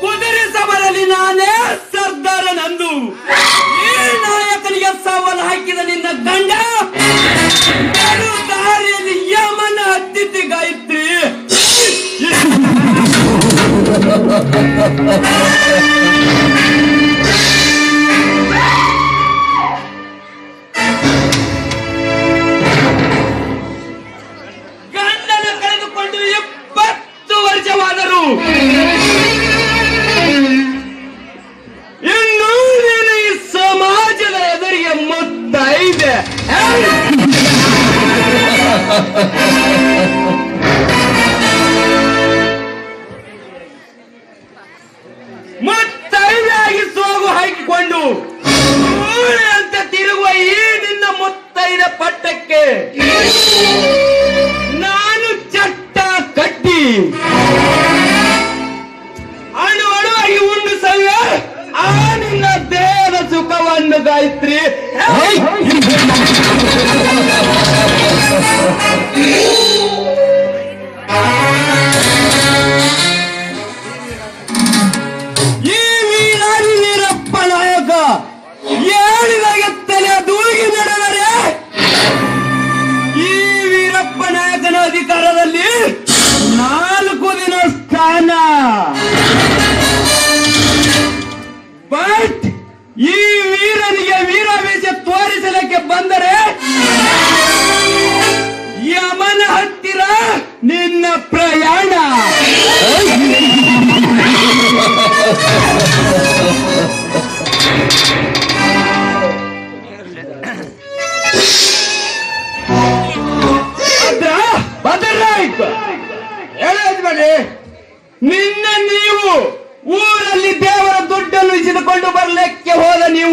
ಕುದುರೆ ಸಮರಲ್ಲಿ ನಾನೇ ಸರ್ದಾರ ನಂದು ಈ ನಾಯಕನಿಗೆ ಸವಾಲು ಹಾಕಿದ ನಿನ್ನ ಗಂಡ. ನಡು ದಾರಿಯಲ್ಲಿ ಯಮನ ಹತ್ತಿದ್ದ ಗಾಯತ್ರಿ.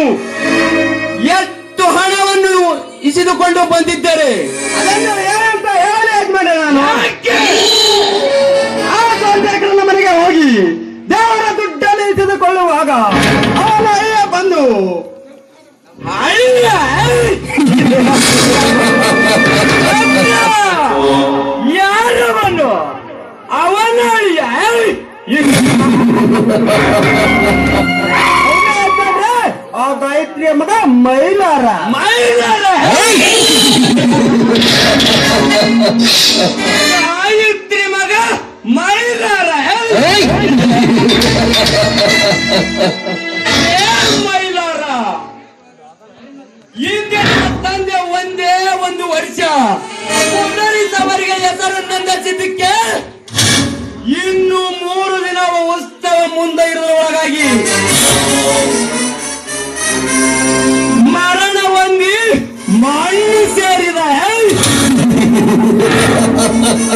ನೀವು ಎಷ್ಟು ಹಣವನ್ನು ಇಸಿದುಕೊಂಡು ಬಂದಿದ್ದರೆ? ಅದನ್ನು ಏನಂತ ಹೇಳಿ ಯಜಮಾನೆ ನಾನು. ಆ ಮನೆಗೆ ಹೋಗಿ ದೇವರ ದುಡ್ಡನ್ನು ಇಸಿದುಕೊಳ್ಳುವಾಗ ಅವನ ಅಯ್ಯ ಬಂದು ಅಯ್ಯ! ಯಾರವನು? ಅವನ ಅಳಿಯ ಮಗ ಮೈಲಾರ. ಮೈಲಾರ. ಮಗ ಮೈಲಾರ. ಮೈಲಾರ? ಹಿಂದೆ ತಂದೆ ಒಂದೇ ಒಂದು ವರ್ಷ. ಅವರಿಗೆ ಹೆಸರು ನಂದಿಸಿದ್ದಕ್ಕೆ ಇನ್ನು ಮೂರು ದಿನ ಉತ್ಸವ ಮುಂದೆ ಇರುವ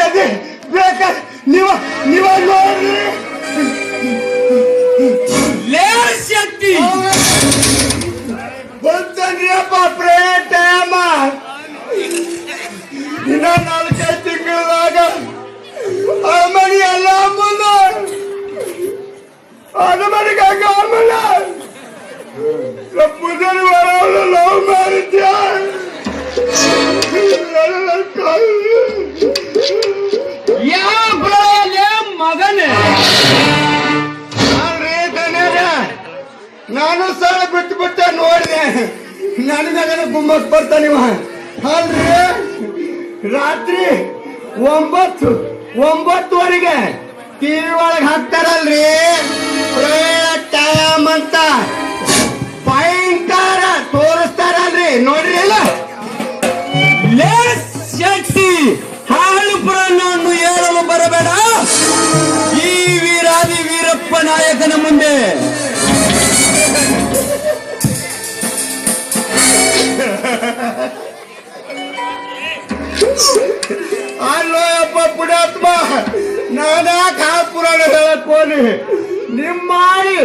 ಅದೇ ಬೇಕ ನೀವ ನೀವ ನೋಡ್ರಿ. ಲೇ ಬಂತನ್ರಿಯಪ್ಪ ಪ್ರಯಾಣ ಟೈಮ ಇನ್ನ ನಾಲ್ಕೈದು ತಿಂಗಳದಾಗ ಅರಮನೆ ಎಲ್ಲ ಮುಂದ ಬಿಟ್ಟು ಬಿಟ್ಟ ನೋಡಿದೆ ನನ್ನ ಗುಮ್ಮಸ್ ಬರ್ತಾನೆ ಅಲ್ರಿ? ರಾತ್ರಿ ಒಂಬತ್ತು, ಒಂಬತ್ತುವರೆಗೆ ಟಿವಿ ಒಳಗೆ ಹಾಕ್ತಾರಲ್ರಿ. ಟೈಮ್ ಅಂತ. ಭಯಂಕರ ತೋರಿಸ್ತಾರಲ್ರಿ. ನೋಡ್ರಿ ಅಲ್ಲ ಶಕ್ತಿ ಹಾಳು ಪುರಾಣವನ್ನು ಹೇಳಲು ಬರಬೇಡ. ಈ ವೀರಾದಿ ವೀರಪ್ಪ ನಾಯಕನ ಮುಂದೆ. ಅಲ್ಲೋ ಅಪ್ಪ ಪುಣ್ಯಾತ್ಮ ನಾನಾಕ ಆ ಪುರಾಣ ಹೇಳಕ್ ಹೋಗಿ ನಿಮ್ಮ ಆಳಿ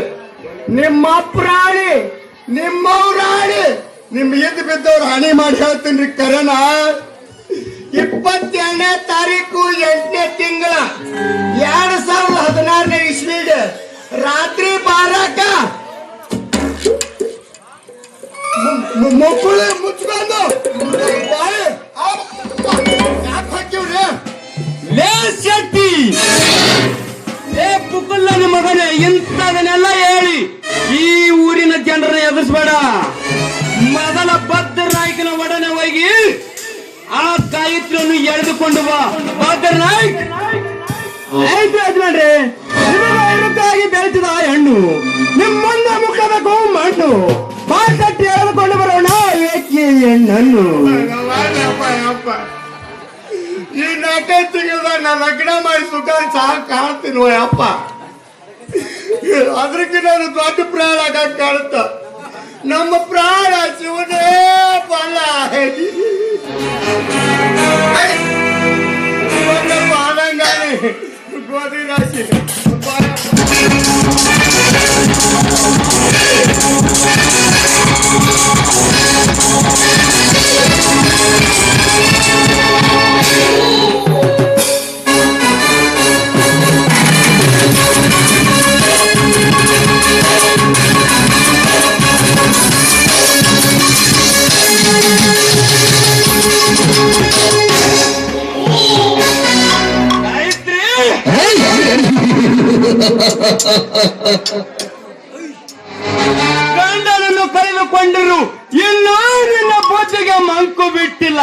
ನಿಮ್ಮ ಪ್ರಾಣಿ ನಿಮ್ಮವ್ರಾಣಿ, ನಿಮ್ ಇದ್ ಬಿದ್ದವ್ರು ಹಣಿ ಮಾಡಿ ಹೇಳ್ತೀನಿ ಕರಣ. ಇಪ್ಪತ್ತೆರಡನೇ ತಾರೀಕು ಎಂಟನೇ ತಿಂಗಳ ಎರಡ್ ಸಾವಿರದ ಹದಿನಾರನೇ ಇಸ್ವಿಗೆ ರಾತ್ರಿ ಬಾರಾಕ ಮುಕ್ಕಳು ಮುಚ್ಕೊಂಡು ಲೇ ಏ ನಿಮ್ಮ ಮಗನೇ, ಇಂಥದನ್ನೆಲ್ಲ ಹೇಳಿ. ಈ ಊರಿನ ಜನರನ್ನ ಎದುರಿಸ್ಬೇಡ. ಮೊದಲ ಭದ್ರನಾಯ್ಕನ ಒಡನೆ ಹೋಗಿ ಆ ಗಾಯತ್ರಿಯನ್ನು ಎಳೆದುಕೊಂಡು ಬಾ. ಭದ್ರನಾಯ್ಕ! ಯಜಮಾನ್ರಿ ನಿಮಗಾಗಿ ಬೆಳೆಸಿದ ಹೆಣ್ಣು, ನಿಮ್ಮನ್ನ ಮುಖದ ಮಣ್ಣು ಮಾರ್ಕಟ್ಟಿ ಎಳೆದುಕೊಂಡು ಬರೋಣ, ಏಕೆ ಹೆಣ್ಣನ್ನು? ಈ ನಾಲ್ಕೈದು ತಿಂಗಳದಾಗ ನಾನು ಲಗ್ನ ಮಾಡಿ ಸುಖ ಸಾಕು ಕಾಣ್ತೀನಿ ಅಪ್ಪ ಅದಕ್ಕೆ ನಾನು ದೊಡ್ಡ ಪ್ರಾಣ ಆಗಾಕ ಕಾಣುತ್ತ. ನಮ್ಮ ಪ್ರಾಣ ಶಿವನೇ ಬಲ. ಪಾಲಂಗಾನೆ ಗೋಧಿ ರಾಶಿ. ಗಂಡನನ್ನು ಕಳೆದುಕೊಂಡಿರು ಇನ್ನೂ ನಿನ್ನ ಬುದ್ಧಿಗೆ ಮಂಕು ಬಿಟ್ಟಿಲ್ಲ.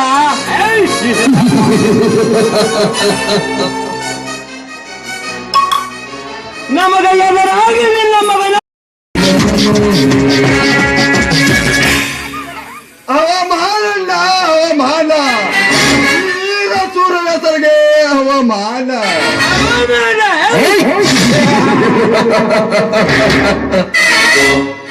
ನಮಗೆ ಎದುರಾಗಿ ನಿನ್ನ ಮಗನ ಅವಮಾನ ಅವಮಾನ. ವೀರ ಸೂರ ಹೆಸರಿಗೆ ಅವಮಾನ. ಅವಮಾನ, Thank you.